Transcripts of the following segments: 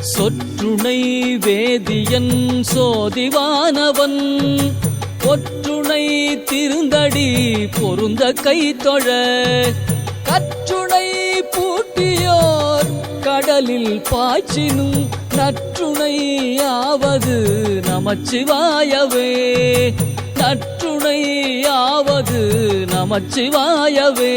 சொற்றுணை வேதியன் சோதிவானவன். ஒற்றுணை திருந்தடி பொருந்த கை தொழ. கற்றுணை பூட்டியோர் கடலில் பாய்ச்சினும் நற்றுணையாவது நமச்சிவாயவே. நற்றுணையாவது நமச்சிவாயவே.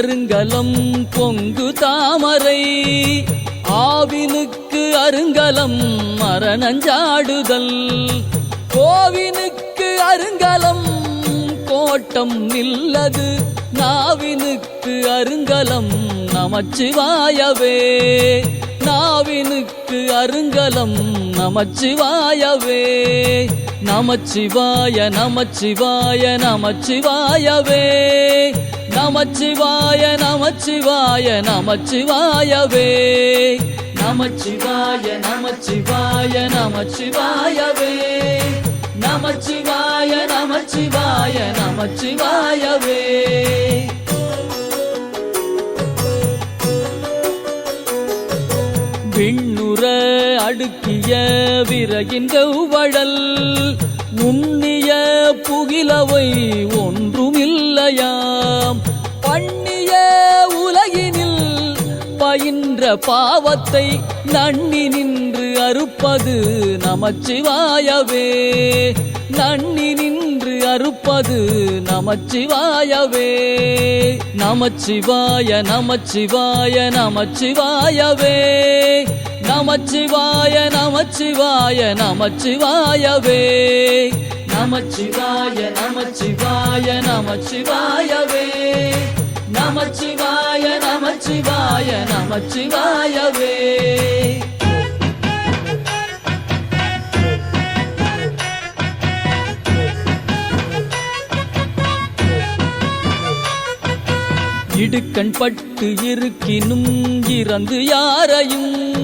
பூவினுக்கு அருங்கலம் பொங்கு தாமரை. ஆவினுக்கு அருங்கலம் மரணஞ்சாடுதல். கோவினுக்கு அருங்கலம் கோட்டம் நில்லது. நாவினுக்கு அருங்கலம் நமச்சிவாயவே. நாவினுக்கு அருங்கலம் நமச்சிவாயவே. நமச்சிவாய நமச்சிவாய நமச்சிவாயவே. நமச்சிவாய நமச்சிவாய நமச்சிவாயவே. நமச்சிவாய நமச்சிவாய நமச்சிவாயவே. நமச்சிவாய நமச்சிவாய நமச்சிவாயவே. விண்ணுற அடுக்கிய விறகின் கௌவழல் நுண்ணிய புகிலவை ஒன்றுமில்லையாம். பண்ணிய உலகினில் பயின்ற பாவத்தை நன்னி நின்று அறுப்பது நமச்சிவாயவே. நன்னி நின்று அறுப்பது நமச்சிவாயவே. நமச்சிவாய நமச்சிவாய நமச்சிவாயவே. நமச்சிவாய நமச்சிவாய நமச்சிவாயவே. நமச்சிவாய நமச்சிவாய நமச்சிவாயவே. நமச்சிவாய நமச்சிவாய நமச்சிவாயவே. இடுக்கண் பட்டு இருக்கினும் இறந்து யாரையும்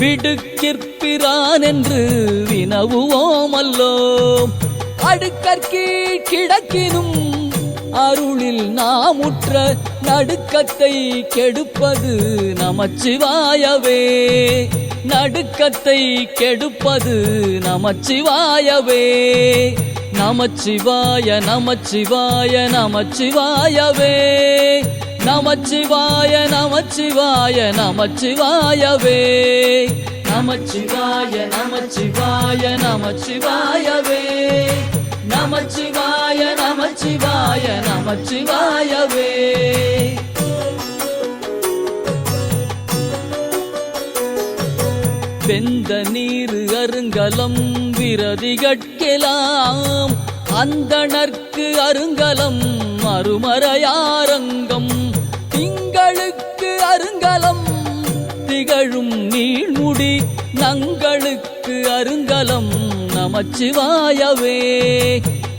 விடுக்கிற்பிரான் என்று வினவுவோமல்லோம் அடுக்கற்கீழ் கிடக்கினும் அருளில் நாமுற்ற நடுக்கத்தை கெடுப்பது நமச்சிவாயவே. நடுக்கத்தை கெடுப்பது நமச்சிவாயவே. நமச்சிவாய நமச்சிவாய நமச்சிவாயவே. நமச்சிவாய நமச்சிவாய நமச்சிவாயவே. நமச்சிவாய நமச்சிவாய நமச்சிவாயவே. நமச்சிவாய நமச்சிவாய நமச்சிவாயவே. வெந்த நீர் அருங்கலம் விரதிகட்கெலாம். அந்தணர்க்கு அருங்கலம் மறுமறையாரங்கம். திங்களுக்கு அருங்கலம் திகழும் நீழ்முடி நங்களுக்கு அருங்கலம் நமச்சிவாயவே.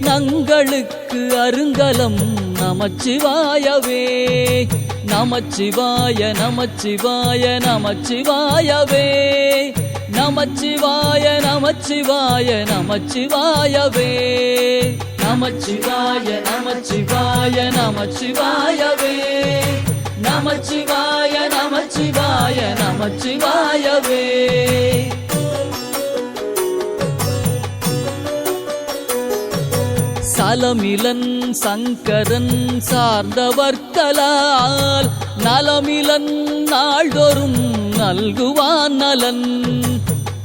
நங்களுக்கு அருங்கலம் நமச்சிவாயவே. நமச்சிவாய நமச்சிவாய நமச்சிவாயவே. நமச்சிவாய நமச்சிவாய நமச்சிவாயவே. நமச்சிவாய நமச்சிவாய நமச்சிவாயவே. நமச்சிவாய நமச்சிவாய நமச்சிவாயவே. சலமிலன் சங்கரன் சார்ந்தவர்களால் நலமிலன் நாள்தோறும் நல்குவான் நலன்.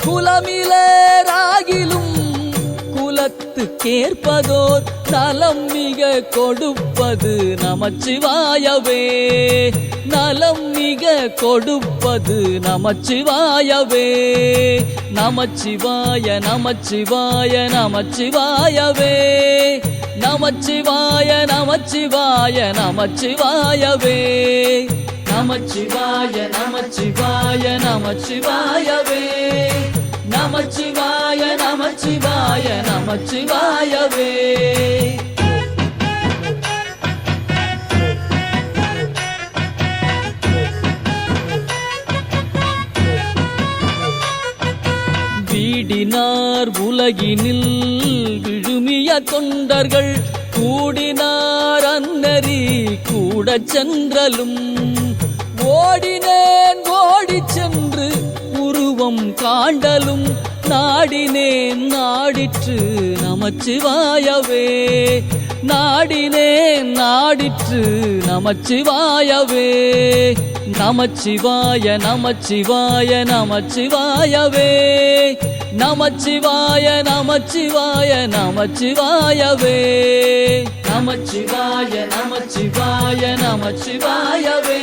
குலமிலராகிலும் குலத்துக்கேற்பதோர் நலம் மிக கொடுப்பது நமச்சிவாயவே. நலம் மிக கொடுப்பது நமச்சிவாயவே. நமச்சிவாய நமச்சிவாய நமச்சிவாயவே. நமச்சிவாய நமச்சிவாய நமச்சிவாயவே. நமச்சிவாய நமச்சிவாய நமச்சிவாயவே. நமச்சிவாய நமச்சிவாய நமச்சிவாயவே. வீடினார் உலகினில் விழுமிய தொண்டர்கள் கூடினார் அன்னரி கூட சென்றலும். ஓடினே உருவம் காண்டலும் நாடினேன் நாடிற்று நமச்சிவாயவே. நாடினேன் நாடிற்று நமச்சிவாயவே. நமச்சிவாய நமச்சிவாய நமச்சிவாயவே. நமச்சிவாய நமச்சிவாய நமச்சிவாயவே. நமச்சிவாய நமச்சிவாய நமச்சிவாயவே.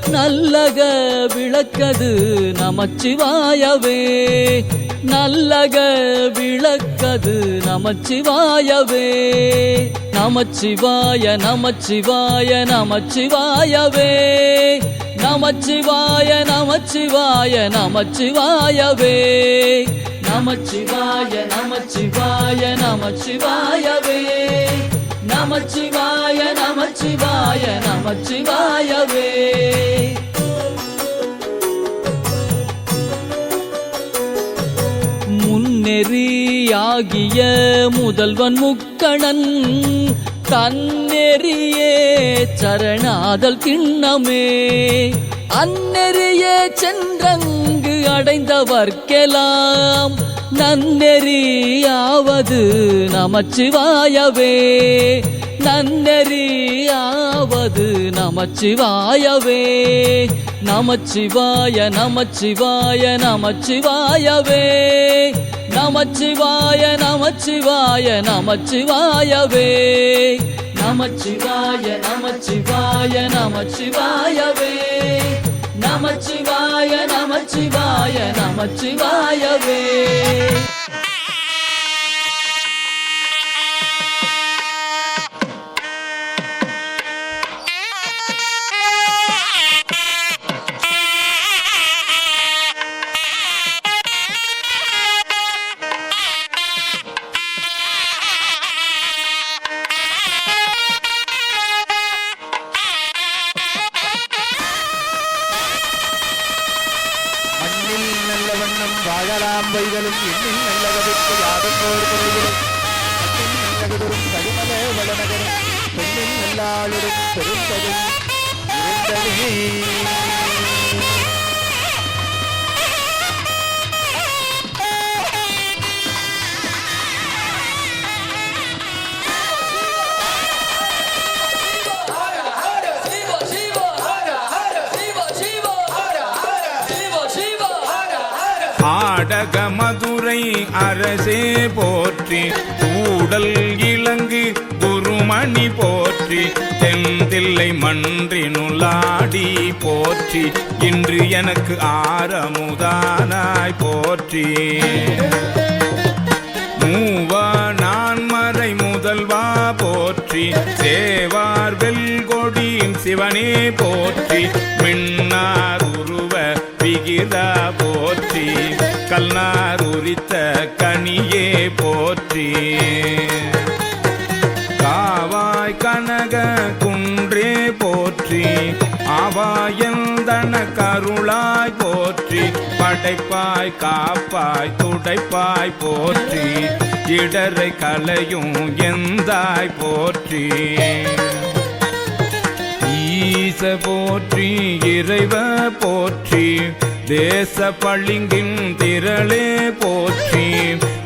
நல்லக விளக்கது நமச்சிவாயவே. நல்லக விளக்கது நமச்சிவாயவே. நமச்சிவாய நமச்சிவாய நமச்சிவாயவே. நமச்சிவாய நமச்சிவாய நமச்சிவாயவே. நமச்சிவாய நமச்சிவாய நமச்சிவாயவே. நமச்சிவாய நமச்சிவாய நமச்சிவாயவே. முன்னெறியாகிய முதல்வன் முக்கணன் தன்னெறியே சரணாதல் கிண்ணமே. அந்நெறியே சென்றங்கு அடைந்தவர்க்கெல்லாம் நன்னெறியாவது நமச்சிவாயவே. நன்னெறியாவது நமச்சிவாயவே. நமச்சிவாய நமச்சிவாய நமச்சிவாயவே. நமச்சிவாய நமச்சிவாய நமச்சிவாயவே. நமச்சிவாய நமச்சிவாய நமச்சிவாய நமச்சிவாய நமச்சிவாய நமச்சிவாயவே. அரசே போற்றி கூடல் இலங்கு குருமணி போற்றி தென்தில்லை மன்றினுளாடி போற்றி இன்று எனக்கு ஆரமுதானாய் போற்றி. மூவா நான் மறை முதல்வா போற்றி சேவார் வெல்கொடியின் சிவனே போற்றி மின்னார் உருவ விகிதா போற்றி கல்நார் உரித்த கனியே போற்றி. காவாய் கனக குன்றே போற்றி. ஆவாயந்தன கருளாய் போற்றி. படைப்பாய் காப்பாய் துடைப்பாய் போற்றி. இடரை கலையும் எந்தாய் போற்றி. ஈச போற்றி இறைவ போற்றி. தேச பளிங்கின் திரளே போற்றி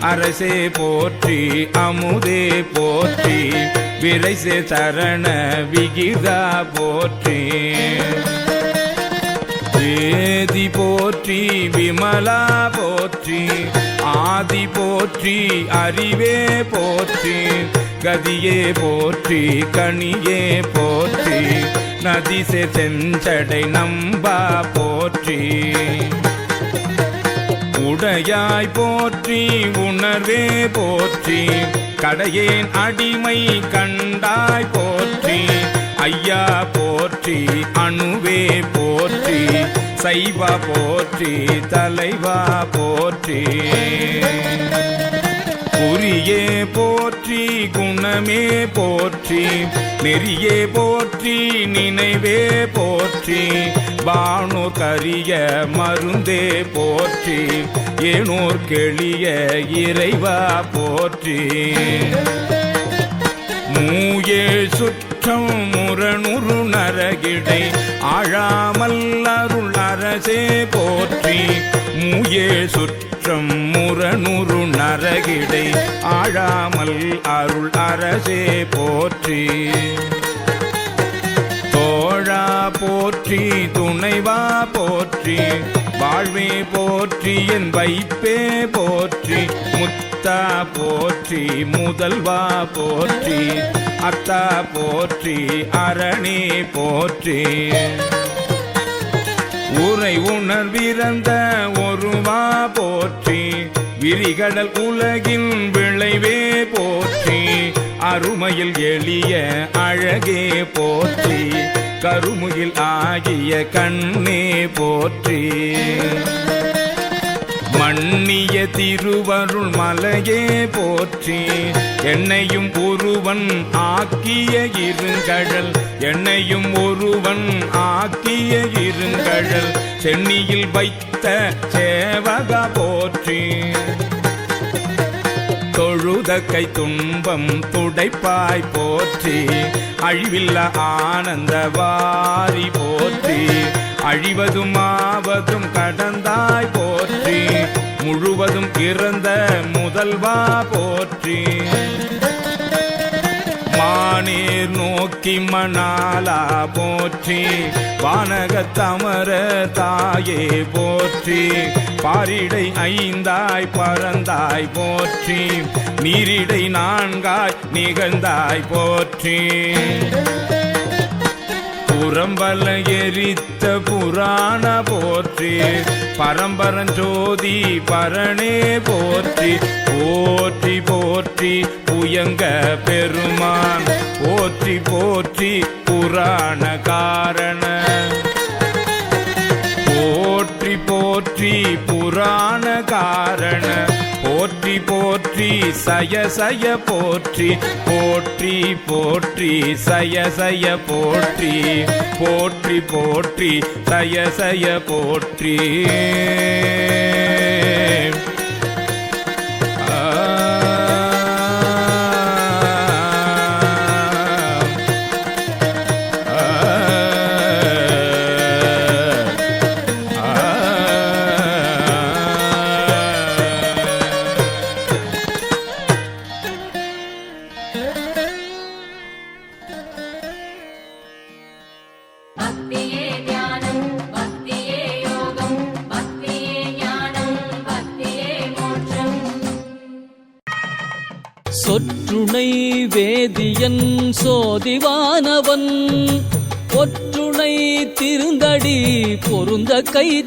அரசே போற்றி அமுதே போற்றி விரைசே தரண விகிதா போற்றி. வேதி போற்றி விமலா போற்றி ஆதி போற்றி அறிவே போற்றி கதியே போற்றி கனியே போற்றி. நதிசே செஞ்சடை நம்பா போற்றி. உடையாய் போற்றி உணர்வே போற்றி. கடையேன் அடிமை கண்டாய் போற்றி. ஐயா போற்றி அணுவே போற்றி. சைவா போற்றி தலைவா போற்றி. குறியே போற்றி குணமே போற்றி நெறியே போற்றி நினைவே போற்றி வானு கரிய மருந்தே போற்றி ஏனோர் கெளிய இறைவா போற்றி. மூயே சுற்றம் முரணுரு நரகிடை. ஆழாமல் அருள் அரசே போற்றி. முயே சுற்றம் முரணுரு நரகிடை. ஆழாமல் அருள் அரசே போற்றி. தோழா போற்றி துணைவா போற்றி. வாழ்வே போற்றி என் வைப்பே போற்றி. முத்தா போற்றி முதல்வா போற்றி அத்தா போற்றி அரணி போற்றி. உரை உணர்விறந்த ஒருவா போற்றி விரிகடல் உலகின் விளைவே போற்றி அருமையில் எளிய அழகே போற்றி கருமுகில் ஆகிய கண்ணே போற்றி. மண்ணிய திருவருள் மலையே போற்றி. என்னையும் ஒருவன் ஆக்கிய இருங்கடல் என்னையும் ஒருவன் ஆக்கிய இருங்கடல் சென்னியில் வைத்த சேவக போற்றி. தொழுத கை துன்பம் துடைப்பாய் போற்றி. அழிவில்ல ஆனந்த வாரி போற்றி. அழிவதும் ஆவதும் கடந்தாய் போற்றி. போற்றி முழுவதும் இறந்த முதல்வா போற்றி. மானீர் நோக்கி மணாலா போற்றி வானகத்தமர தாயே போற்றி. பாரிடை ஐந்தாய் பறந்தாய் போற்றி நீரிடை நான்காய் நிகழ்ந்தாய் போற்றி. புறம்பல எரித்த புராண போற்றி பரம்பரஞ்சோதி பரணே போற்றி போற்றி போற்றி புயங்க பெருமான் போற்றி போற்றி புராண காரண. போற்றி போற்றி புராண காரண. போற்றி சய சய போற்றி போற்றி போற்றி சய சய போற்றி போற்றி போற்றி சய சய போற்றி.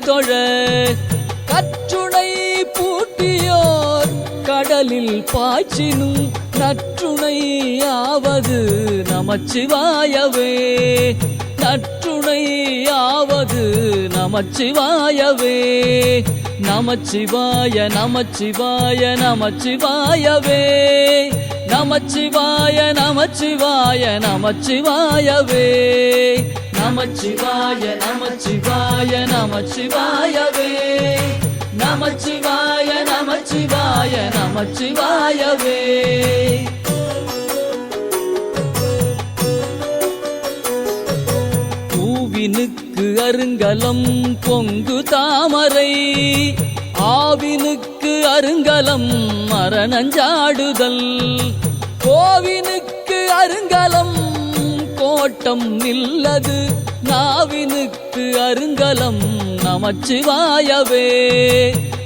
தொழ கற்றுணை பூட்டியோர் கடலில் பாய்ச்சினும் நற்றுணையாவது நமச்சிவாயவே. நற்றுணையாவது நமச்சிவாயவே. நமச்சிவாய நமச்சிவாய நமச்சிவாயவே. நமச்சிவாய நமச்சிவாய நமச்சிவாயவே. நமச்சிவாய நமச்சிவாய நமச்சிவாயவே. நமச்சிவாய நமச்சிவாய நமச்சிவாயவே. பூவினுக்கு அருங்கலம் பொங்கு தாமரை ஆவினுக்கு அருங்கலம் மரணஞ்சாடுதல். கோவினுக்கு அருங்கலம் கோட்டம் நில்லது. நாவினுக்கு அருங்கலம் நமச்சிவாயவே.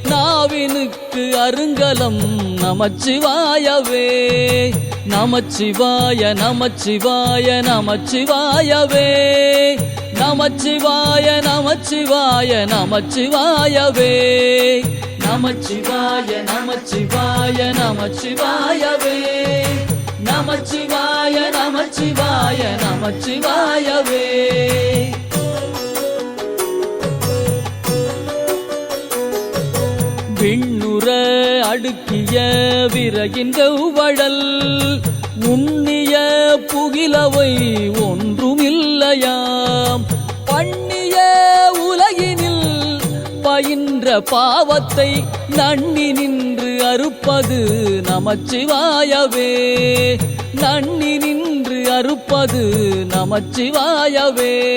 நாவினுக்கு அருங்கலம் நமச்சிவாயவே. நமச்சிவாய நமச்சிவாய நமச்சிவாயவே. நமச்சிவாய நமச்சிவாய நமச்சிவாயவே. நமச்சிவாய நமச்சிவாய நமச்சிவாயவே. நமச்சிவாய நமச்சிவாய நமச்சிவாயவே. விண்ணுற அடுக்கிய விறகின் கௌவழல் உண்ணிய புகிலவை ஒன்றுமில்லையாம். பண்ணிய உலகினில் பயின்ற பாவத்தை நன்னி நின்று அறுப்பது நமச்சிவாயவே. நன்னி நின்று அறுப்பது நமச்சிவாயவே.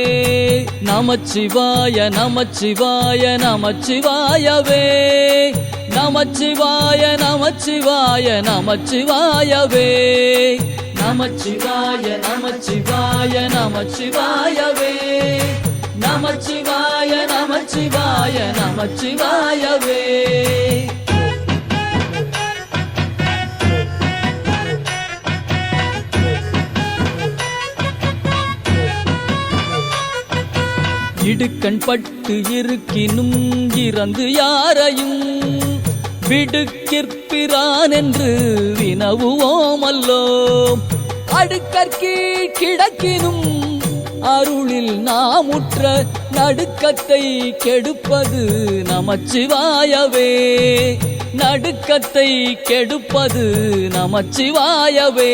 நமச்சிவாய நமச்சிவாய நமச்சிவாயவே. நமச்சிவாய நமச்சிவாய நமச்சிவாயவே. நமச்சிவாய நமச்சிவாய நமச்சிவாயவே. நமச்சிவாய நமச்சிவாய நமச்சிவாயவே. இடுக்கண் பட்டு இருக்கினும் இறந்து யாரையும் விடுக்கிற்பிரான் என்று வினவுவோமல்லோ அடுக்கற்கீழ் கிடக்கினும் அருளில் நாமுற்ற நடுக்கத்தை கெடுப்பது நமச்சிவாயவே. நடுக்கத்தை கெடுப்பது நமச்சிவாயவே.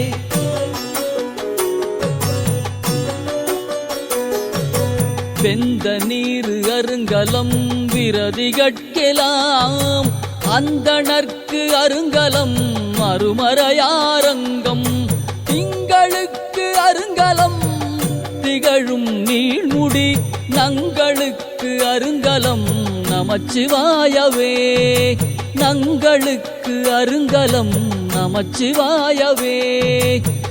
வெந்த நீரு அருங்கலம் விரதிகட்கெலாம். அந்தணர்க்கு அருங்கலம் மறுமறையாரங்கம். திங்களுக்கு அருங்கலம் திகழும் நீழ்முடி. நங்களுக்கு அருங்கலம் நமச்சிவாயவே. நங்களுக்கு அருங்கலம் நமச்சிவாயவே.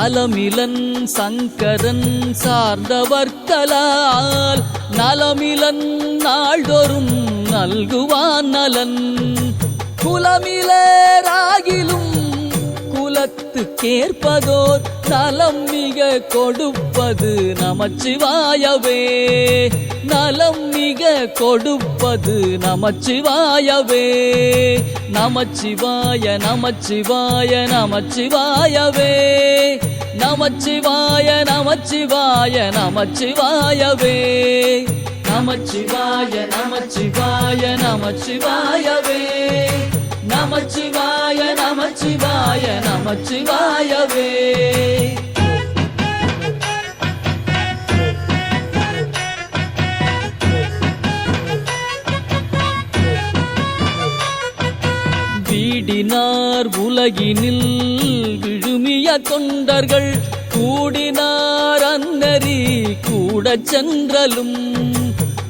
நலமிலன் சங்கரன் சார்ந்தவர்களால் நலமிலன் நாள்தோறும் நல்குவான் நலன். குலமிலராகிலும் குலத்துக்கேற்பதோர் நலம் மிக கொடுப்பது நமச்சிவாயவே. நலம் மிக கொடுப்பது நமச்சிவாயவே. நமச்சிவாய நமச்சிவாய நமச்சிவாயவே. நமச்சிவாய நமச்சிவாய நமச்சிவாயவே. நமச்சிவாய நமச்சிவாய நமச்சிவாயவே. நமச்சிவாய நமச்சிவாய நமச்சிவாயவே. வீடினார் உலகினில் விழுமிய தொண்டர்கள் கூடினார் அன்னரி கூட சென்றலும்.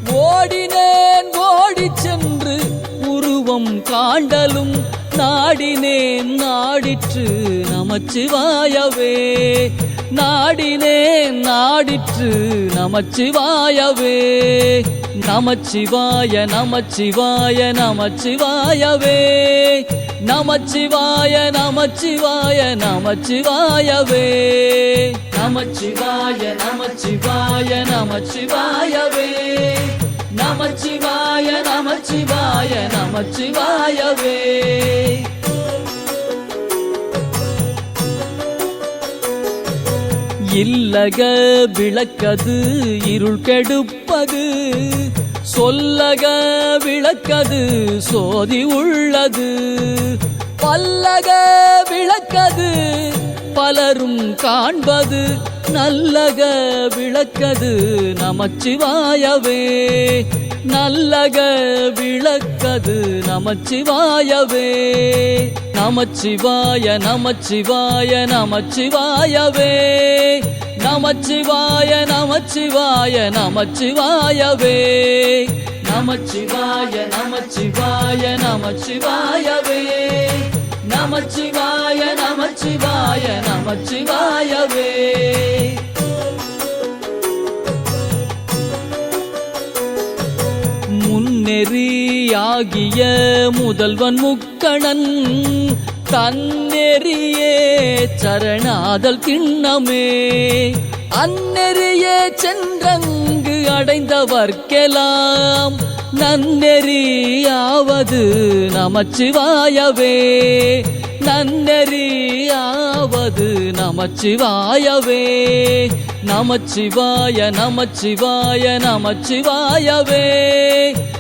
ஓடினேன் ஓடி சென்று உருவம் காண்டலும். நாடினேன் நாடிற்று நமச்சிவாயவே. நாடினேன் நாடிற்று நமச்சிவாயவே. நமச்சிவாய நமச்சிவாய நமச்சிவாயவே. நமச்சிவாய நமச்சிவாய நமச்சிவாயவே. நமச்சிவாய நமச்சிவாய நமச்சிவாயவே. நமச்சிவாய நமச்சிவாய நமச்சிவாயவே. இல்லக விளக்கது இருள் கெடுப்பது சொல்லக விளக்கது சோதி உள்ளது. பல்லக விளக்கது பலரும் காண்பது. நல்லக விளக்கது நமச்சிவாயவே. நல்லக விளக்கது நமச்சிவாயவே. நமச்சிவாய நமச்சிவாய நமச்சிவாயவே. நமச்சிவாய நமச்சிவாய நமச்சிவாயவே. நமச்சிவாய நமச்சிவாய நமச்சிவாயவே. நமச்சிவாய நமச்சிவாய நமச்சிவாயவே. முன்னெறியாகிய முதல்வன் முக்கணன் தன்னெறியே சரணாதல் கிண்ணமே. அந்நெறியே சென்றங்கு அடைந்தவர்க்கெல்லாம் நன்னெறியாவது நமச்சிவாயவே. நன்னெறியாவது நமச்சிவாயவே. நமச்சிவாய நமச்சிவாய நமச்சிவாயவே.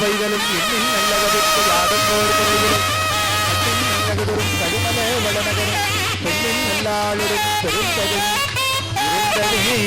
வைதலும் என்னில் நல்லவதற்கு யாரும் போர் குறைகளும் மண்ணில் நல்லகதொரும் கடுமல வளநகரும் பெண்ணில் நல்லாளுடன் பெருந்ததும் இருந்ததே.